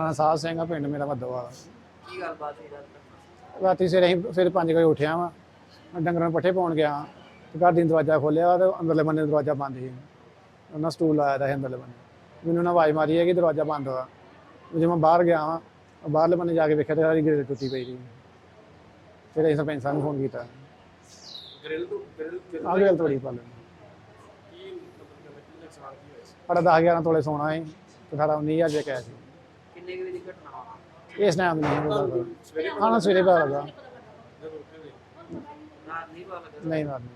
ਹਾਂ ਸਾਧ ਸਿੰਘ ਆ ਪਿੰਡ ਮੇਰਾ ਮੱਦੋਵਾਲ ਕੀ ਗੱਲਬਾਤ ਹੋਈ ਰਾਤ ਨੂੰ? ਰਾਤੀ ਸਵੇਰੇ ਅਸੀਂ ਸਵੇਰੇ 5 ਵਜੇ ਉੱਠਿਆ ਵਾਂ। ਮੈਂ ਡੰਗਰਾਂ ਨੂੰ ਪੱਠੇ ਪਾਉਣ ਗਿਆ ਤੇ ਘਰ ਦੀ ਦਰਵਾਜ਼ਾ ਖੋਲਿਆ ਤੇ ਅੰਦਰਲੇ ਬੰਨੇ ਦਰਵਾਜ਼ਾ ਬੰਦ ਸੀ। ਉਹਨਾਂ ਸਟੂਲ ਲਾਇਆ ਦਾ ਸੀ ਅੰਦਰਲੇ ਬੰਨੇ। ਮੈਨੂੰ ਉਹਨਾਂ ਆਵਾਜ਼ ਮਾਰੀ ਹੈ ਕਿ ਦਰਵਾਜ਼ਾ ਬੰਦ ਹੋਇਆ ਜਦੋਂ ਮੈਂ ਬਾਹਰ ਗਿਆ ਵਾਂ ਬਾਹਰਲੇ ਬੰਨੇ ਜਾ ਕੇ ਵੇਖਿਆ ਤੇ ਸਾਰੀ ਗ੍ਰਿਲ ਟੁੱਟੀ ਪਈ ਸੀ। ਫਿਰ ਅਸੀਂ ਸਰਪੰਚ ਸਾਹਿਬ ਨੂੰ ਫੋਨ ਕੀਤਾ। ਗ੍ਰਿਲ ਤੋਂ ਗ੍ਰਿਲ ਗ੍ਰਿਲ ਆ ਗ੍ਰਿਲ ਤੋੜੀ ਪਾ ਲੈਣੀ ਕੀ ਨੁਕਸਾਨ ਹੋਇਆ ਸਾਡਾ 10 11 ਤੋਲੇ ਸੋਨਾ ਸੀ ਤੇ ਸਾਡਾ 19000 ਰੁਪਏ ਕੈਸ਼ ਸੀ। ਕਿੰਨੇ ਕੁ ਵਜੇ ਦੀ ਘਟਨਾ ਵਾ? ਇਸ ਟਾਈਮ ਨਹੀਂ ਪਤਾ ਲੱਗਾ ਸਵੇਰੇ ਪਤਾ ਲੱਗਾ। ਰਾਤ ਨਹੀਂ ਪਤਾ ਲੱਗਾ ਨਹੀਂ ਰਾਤ ਨੂੰ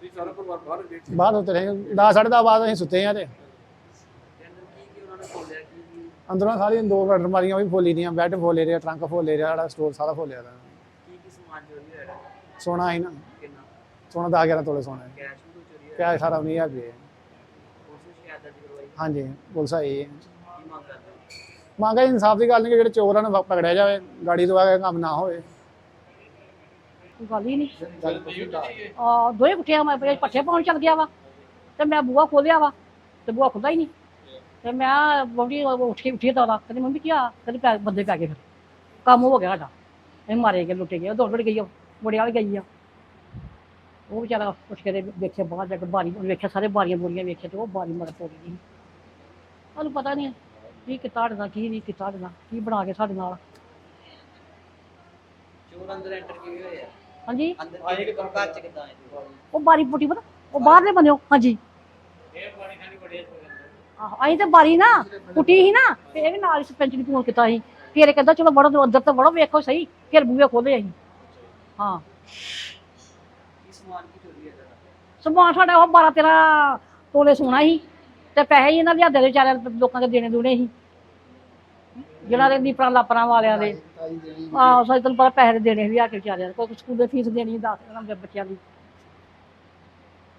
ਤੁਸੀਂ ਸਾਰਾ ਪਰਿਵਾਰ ਬਾਹਰ ਗਏ ਸੀ? ਬਾਅਦ ਉੱਤੇ ਰਹੇ। 10 ਸਾਢੇ ਦਸ ਬਾਅਦ ਅਸੀਂ ਸੁੱਤੇ ਆ ਤੇ। ਤੇ ਅੰਦਰ ਕੀ ਕੀ ਉਹਨਾਂ ਨੇ ਖੋਲਿਆ ਕੀ ਕੀ? ਅੰਦਰੋਂ ਸਾਰੀਆਂ ਦੋ ਬੈਡ ਮਾਰੀਆਂ ਵੀ ਫੋਲੀ ਦੀਆਂ ਬੈੱਡ ਫੋਲੇ ਰਿਹਾ ਟਰੰਕ ਫੋਲੇ ਰਿਹਾ ਸਾਡਾ ਸਟੋਰ ਸਾਰਾ ਫੋਲਿਆ ਦਾ ਕੀ ਕੀ ਸਮਾਨ ਚੋਰੀ ਹੋਇਆ? ਹੈ? ਸੋਨਾ ਸੀ ਨਾ। ਕਿੰਨਾ? ਸੋਨਾ 10 11 ਤੋਲੇ ਸੋਨਾ। ਹੈ ਕੈਸ਼ ਵੀ ਕੋਈ ਚੋਰੀ ਹੋਇਆ? ਕਿਆ ਸਾਰਾ 19000 ਰੁਪਏ ਉਸ ਨੂੰ ਸ਼ਿਕਾਇਤ ਦਰਜ ਕਰਵਾਈ? ਹਾਂਜੀ ਪੁਲਿਸ ਆਈ। ਹੈ। ਕੀ ਮੰਗ ਕਰਦੇ? ਮੰਗ ਇਨਸਾਫ ਦੀ ਗੱਲ ਨਹੀਂ ਕਿ ਜਿਹੜੇ ਚੋਰਾਂ ਨੂੰ ਪਕੜਿਆ ਜਾਵੇ, ਗਾੜੀ ਤੋਂ ਆ ਕੰਮ ਨਾ ਹੋਵੇ। ਗੱਲ ਹੀ ਨਹੀਂ। ਆ ਦੋਏ ਕੁੱਟਿਆ ਮੈਂ ਪੱਠੇ ਪਾਉਣ ਚੱਲ ਗਿਆ ਵਾ, ਤੇ ਮੈਂ ਬੂਆ ਖੋਲਿਆ ਵਾ, ਤੇ ਬੂਆ ਖੁੱਲਦਾ ਹੀ ਨਹੀਂ। ਤੇ ਮੈਂ ਬੋਡੀ ਉੱਠ ਕੇ ਉੱਠੀ ਤਾਂ ਕਹਿੰਦੀ, ਮੰਮੀ, ਕੀ ਆ? ਕਹਿੰਦੀ, ਪੈ, ਬੰਦੇ ਪੈ ਗਏ ਫਿਰ। ਕੰਮ ਹੋ ਗਿਆ ਸਾਡਾ। ਇਹ ਮਾਰੇ ਗਏ, ਲੁੱਟੇ ਗਏ ਉਹ ਦੌੜ ਦੌੜ ਗਈ ਆ ਬੁੜੇ ਗਈ ਆ। ਉਹ ਵਿਚਾਰਾ ਉੱਠ ਕੇ ਤੇ ਵੇਖਿਆ ਬਾਹਰ ਜਾ ਕੇ ਬਾਰੀ, ਵੇਖਿਆ ਸਾਰੇ ਬਾਰੀਆਂ ਬੋਰੀਆਂ ਵੇਖਿਆ ਤੇ ਉਹ ਬਾਰੀ ਮਰ ਪੋ ਗਈ। ਉਹਨੂੰ ਪਤਾ ਨਹੀਂ ਕੀ ਕੀਤਾ ਸਾਡੇ ਨਾਲ ਕੀ ਨਹੀਂ ਕੀਤਾ ਸਾਡੇ ਨਾਲ ਕੀ ਬਣਾ ਕੇ ਸਾਡੇ ਨਾਲ? ਚੋਰ ਅੰਦਰ ਐਂਟਰ ਕਿਵੇਂ ਹੋਇਆ ਹਾਂਜੀ? ਅੰਦਰ ਆਏ ਕਿ ਘਰ ਚ ਕਿਦਾਂ ਆਏ ਉਹ ਬਾਰੀ ਪੁੱਟੀ ਪਤਾ ਉਹ ਬਾਹਰਲੇ ਬੰਨਿਓ ਹਾਂਜੀ। ਆਹੋ ਅਸੀਂ ਤੇ ਬਾਰੀ ਨਾ ਪੁੱਟੀ ਸੀ ਨਾ ਤੇ ਇਹ ਵੀ ਨਾਲ ਹੀ ਸਰਪੰਚ ਨੇ ਫੋਨ ਕੀਤਾ ਸੀ। ਫਿਰ ਇਹ ਕਹਿੰਦਾ ਚਲੋ ਵੜੋ ਤੇ ਅੰਦਰ ਤਾਂ ਵੜੋ ਵੇਖੋ ਸਹੀ ਫਿਰ ਬੂਹੇ ਖੋਲੇ ਅਸੀਂ। ਹਾਂ। ਕੀ ਸਮਾਨ ਕੀ ਚੋਰੀ ਤੁਹਾਡਾ? ਸਮਾਨ ਸਾਡਾ ਉਹ 12 13 ਤੋਲੇ ਸੋਨਾ ਸੀ। ਤੇ ਪੈਸੇ ਹੀ ਇਹਨਾਂ ਦੇ ਹੱਥ ਦੇ ਵਿਚਾਰਿਆਂ ਦੇ ਲੋਕਾਂ ਦੇ ਦੇਣੇ ਦੂਣੇ ਸੀ ਜਿਹਨਾਂ ਦੇ ਨੀਪਰਾਂ ਲਾਪਰਾਂ ਵਾਲਿਆਂ ਦੇ। ਆਹ ਸੋ ਤੈਨੂੰ ਪਤਾ ਪੈਸੇ ਦੇਣੇ ਵੀ ਆ ਕੇ ਵਿਚਾਰਿਆਂ ਦੇ। ਕੋਈ ਸਕੂਲ ਦੇ ਫੀਸ ਦੇਣੀ ਦੱਸ ਬੱਚਿਆਂ ਦੀ।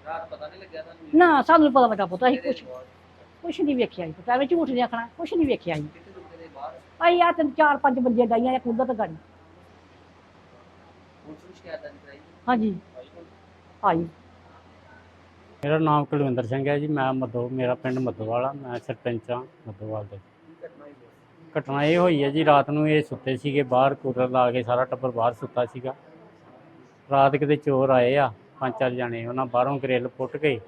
ਰਾਤ ਪਤਾ ਨਹੀਂ ਲੱਗਿਆ ਤੁਹਾਨੂੰ? ਨਾ ਸਾਨੂੰ ਨੀ ਪਤਾ ਲੱਗਾ ਪਤਾ ਅਸੀਂ ਕੁਛ ਕੁਛ ਨਹੀਂ ਵੇਖਿਆ ਸੀ ਪਤਾ ਵਿੱਚ ਝੂਠ ਨਹੀਂ ਆਖਣਾ ਕੁਛ ਨਹੀਂ ਵੇਖਿਆ ਸੀ ਆਈ ਆ ਤਿੰਨ ਚਾਰ ਪੰਜ ਬੰਦੇ ਡਾਈਆਂ ਜਾਂ ਕੁੰਦਾ ਤੇ ਗਾੜੀ। ਹਾਂਜੀ। ਆਈ। ਮੇਰਾ ਨਾਮ ਕੁਲਵਿੰਦਰ ਸਿੰਘ ਹੈ ਜੀ, ਮੈਂ ਮੱਦੋ ਮੇਰਾ ਪਿੰਡ ਮੱਦੋਵਾਲ ਆ, ਮੈਂ ਸਰਪੰਚ ਹਾਂ ਮੱਦੋਵਾਲ ਦੇ। ਘਟਨਾ ਇਹ ਹੋਈ ਹੈ ਜੀ, ਰਾਤ ਨੂੰ ਇਹ ਸੁੱਤੇ ਸੀਗੇ ਬਾਹਰ, ਕੂਲਰ ਲਾ ਕੇ ਸਾਰਾ ਟੱਬਰ ਬਾਹਰ ਸੁੱਤਾ ਸੀਗਾ। ਰਾਤ ਕਿਤੇ ਚੋਰ ਆਏ ਆ, ਪੰਜ ਚਾਰ ਜਣੇ, ਉਹਨਾਂ ਬਾਹਰੋਂ ਗ੍ਰਿਲ ਪੁੱਟ ਕੇ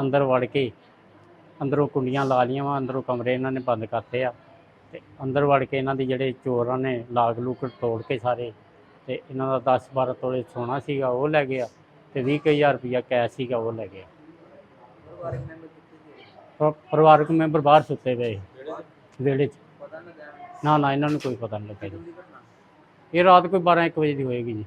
ਅੰਦਰ ਵੜ ਕੇ ਅੰਦਰੋਂ ਕੁੰਡੀਆਂ ਲਾ ਲੀਆਂ ਵਾ, ਅੰਦਰੋਂ ਕਮਰੇ ਇਹਨਾਂ ਨੇ ਬੰਦ ਕਰਤੇ ਆ। ਤੇ ਅੰਦਰ ਵੜ ਕੇ ਇਹਨਾਂ ਦੇ ਜਿਹੜੇ ਚੋਰਾਂ ਨੇ ਲਾਗ ਲੂਕ ਤੋੜ ਕੇ ਸਾਰੇ, ਤੇ ਇਹਨਾਂ ਦਾ 10 12 ਤੋਲੇ ਸੋਨਾ ਸੀਗਾ, ਉਹ ਲੈ ਗਿਆ ਤੇ 20000 ਰੁਪਇਆ ਕੈਸ਼ ਸੀਗਾ ਉਹ ਲੈ ਗਿਆ ਪਰਿਵਾਰਕ ਮੈਂਬਰ ਪ- ਪਰਿਵਾਰਕ ਮੈਂਬਰ ਬਾਹਰ ਸੁੱਤੇ ਪਏ ਵਿਹੜੇ 'ਚ। ਨਾ ਨਾ, ਇਹਨਾਂ ਨੂੰ ਕੋਈ ਪਤਾ ਨਹੀਂ ਲੱਗਾ ਜੀ। ਇਹ ਰਾਤ ਕੋਈ 12 1 ਵਜੇ ਦੀ ਹੋਏਗੀ ਜੀ।